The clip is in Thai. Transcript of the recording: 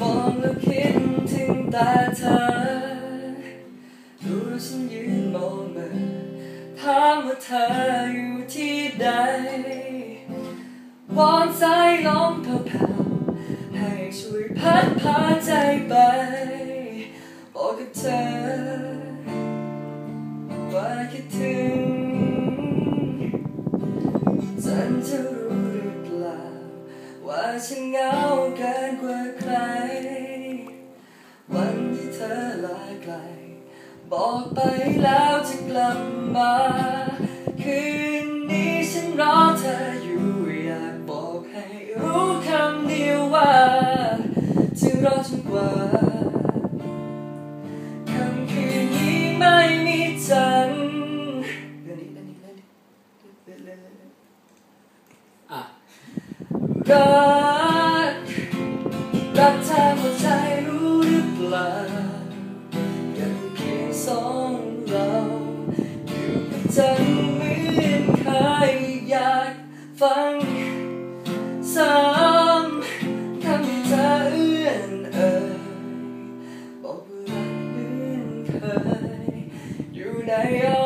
มองแล้วคิดถึงตาเธอ ดูฉันยืนมองมาถามว่าเธออยู่ที่ใดวอนสายลมแผ่วๆให้ช่วยพัดพาใจไปบอกกับเธอ ว่าคิดถึงฉันจะรู้ ฉันเหงาเกินกว่าใคร วันที่เธอลาไกล บอกไปแล้วจะกลับมา รักรักเธอหัวใจรู้หรือเปล่ายังเพียงสองเราอยู่กันจนเหมือนเคยอยากฟังซ้ำทำให้เธอเอื้อนเอ่ยบอกรักเหมือนเคยอยู่ในอ้อ